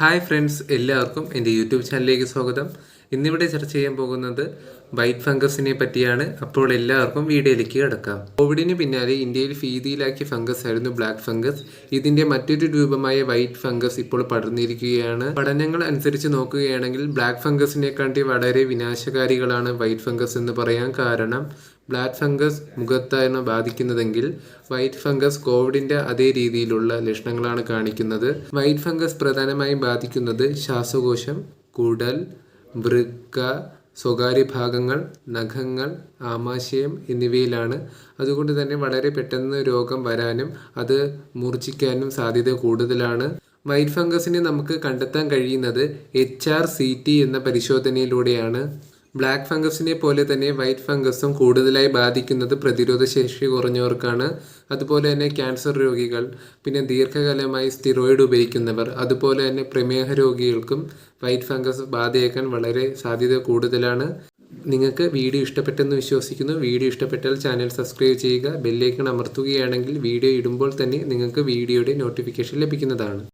Hi friends എല്ലാവർക്കും എന്റെ YouTube ചാനലിലേക്ക് സ്വാഗതം. ഇന്നിവിടെ ചർച്ച ചെയ്യാൻ പോകുന്നത് വൈറ്റ് ഫംഗസിനെ പറ്റിയാണ്. അപ്പോൾ എല്ലാവർക്കും വീഡിയോയിലേക്ക് കിടക്കാം. കോവിഡിന് പിന്നാലെ ഇന്ത്യയിൽ ഭീതിയിലാക്കിയ ഫംഗസ് ആയിരുന്നു ബ്ലാക്ക് ഫംഗസ്. ഇതിന്റെ മറ്റൊരു രൂപമായ വൈറ്റ് ഫംഗസ് ഇപ്പോൾ പടർന്നിരിക്കുകയാണ്. പഠനങ്ങൾ അനുസരിച്ച് നോക്കുകയാണെങ്കിൽ ബ്ലാക്ക് ഫംഗസിനെക്കാട്ടി വളരെ വിനാശകാരികളാണ് വൈറ്റ് ഫംഗസ് എന്ന് പറയാൻ കാരണം. ബ്ലാക്ക് ഫംഗസ് മുഖത്താണ് ബാധിക്കുന്നതെങ്കിൽ വൈറ്റ് ഫംഗസ് കോവിഡിന്റെ അതേ രീതിയിലുള്ള ലക്ഷണങ്ങളാണ് കാണിക്കുന്നത്. വൈറ്റ് ഫംഗസ് പ്രധാനമായും ബാധിക്കുന്നത് ശ്വാസകോശം കുടൽ വൃക്ക സ്വകാര്യ ഭാഗങ്ങൾ നഖങ്ങൾ ആമാശയം എന്നിവയിലാണ്. അതുകൊണ്ട് തന്നെ വളരെ പെട്ടെന്ന് രോഗം വരാനും അത് മൂർച്ഛിക്കാനും സാധ്യത കൂടുതലാണ്. വൈറ്റ് ഫംഗസിനെ നമുക്ക് കണ്ടെത്താൻ കഴിയുന്നത് എച്ച് ആർ സി ടി എന്ന പരിശോധനയിലൂടെയാണ്. ബ്ലാക്ക് ഫംഗസിനെ പോലെ തന്നെ വൈറ്റ് ഫംഗസും കൂടുതലായി ബാധിക്കുന്നത് പ്രതിരോധ ശേഷി കുറഞ്ഞവർക്കാണ്. അതുപോലെ തന്നെ ക്യാൻസർ രോഗികൾ പിന്നെ ദീർഘകാലമായി സ്റ്റിറോയിഡ് ഉപയോഗിക്കുന്നവർ അതുപോലെ തന്നെ പ്രമേഹ രോഗികൾക്കും വൈറ്റ് ഫംഗസ് ബാധയേക്കാൻ വളരെ സാധ്യത കൂടുതലാണ്. നിങ്ങൾക്ക് വീഡിയോ ഇഷ്ടപ്പെട്ടെന്ന് വിശ്വസിക്കുന്നു. വീഡിയോ ഇഷ്ടപ്പെട്ടാൽ ചാനൽ സബ്സ്ക്രൈബ് ചെയ്യുക. ബെല്ലൈക്കൺ അമർത്തുകയാണെങ്കിൽ വീഡിയോ ഇടുമ്പോൾ തന്നെ നിങ്ങൾക്ക് വീഡിയോയുടെ നോട്ടിഫിക്കേഷൻ ലഭിക്കുന്നതാണ്.